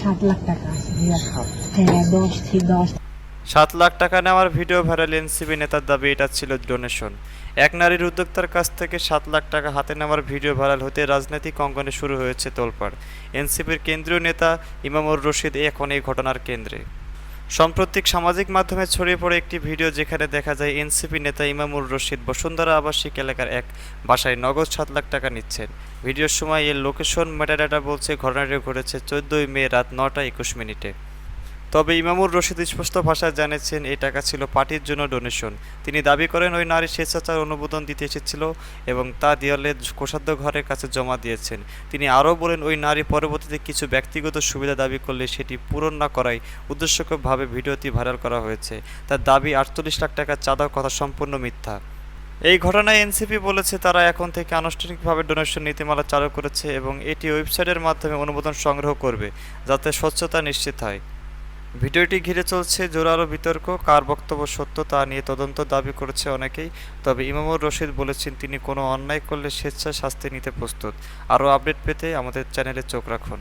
সাত লাখ টাকা সাত। লাখ টাকা নেওয়ার ভিডিও ভাইরাল এনসিবি নেতার দাবি এটা ছিল ডোনেশন এক নারীর উদ্যোক্তার কাছ থেকে সাত লাখ টাকা হাতে নেওয়ার ভিডিও ভাইরাল হতে রাজনৈতিক অঙ্গনে শুরু হয়েছে তোলপাড়। এনসিপির কেন্দ্রীয় নেতা ইমামুর রশিদ এখন এই ঘটনার কেন্দ্রে। সাম্প্রতিক সামাজিক মাধ্যমে ছড়িয়ে পড়ে একটি ভিডিও যেখানে দেখা যায় এনসিপি নেতা ইমামুর রশিদ বসুন্ধরা আবাসিক এলাকার এক বাসায় নগদ সাত লাখ টাকা নিচ্ছেন। ভিডিওর সময় এর লোকেশন মেটাডাটা বলছে, ঘটনাটি ঘটেছে চোদ্দই মে রাত নটা একুশ মিনিটে। তবে ইমামুর রশিদ স্পষ্ট ভাষায় জানিয়েছেন, এই টাকা ছিল পার্টির জন্য ডোনেশন। তিনি দাবি করেন, ওই নারী স্বেচ্ছাচার অনুমোদন দিতে এসেছিল এবং তা দেওয়ালে কোষাধ্য ঘরের কাছে জমা দিয়েছেন। তিনি আরও বলেন, ওই নারী পরবর্তীতে কিছু ব্যক্তিগত সুবিধা দাবি করলে সেটি পূরণ না করাই উদ্দেশ্যকভাবে ভিডিওটি ভাইরাল করা হয়েছে। তার দাবি, আটচল্লিশ লাখ টাকা চাঁদার কথা সম্পূর্ণ মিথ্যা। এই ঘটনায় এনসিপি বলেছে, তারা এখন থেকে আনুষ্ঠানিকভাবে ডোনেশন নীতিমালা চালু করেছে এবং এটি ওয়েবসাইটের মাধ্যমে অনুমোদন সংগ্রহ করবে, যাতে স্বচ্ছতা নিশ্চিত হয়। ভিডিওটি ঘিরে চলছে জোরালো বিতর্ক, কার বক্তব্য সত্য তা নিয়ে তদন্ত দাবি করেছে অনেকেই, তবে ইমামুর রশিদ বলেছেন তিনি কোনো অন্যায় করলে স্বেচ্ছায় শাস্তি নিতে প্রস্তুত। আরও আপডেট পেতে আমাদের চ্যানেলে চোখ রাখুন।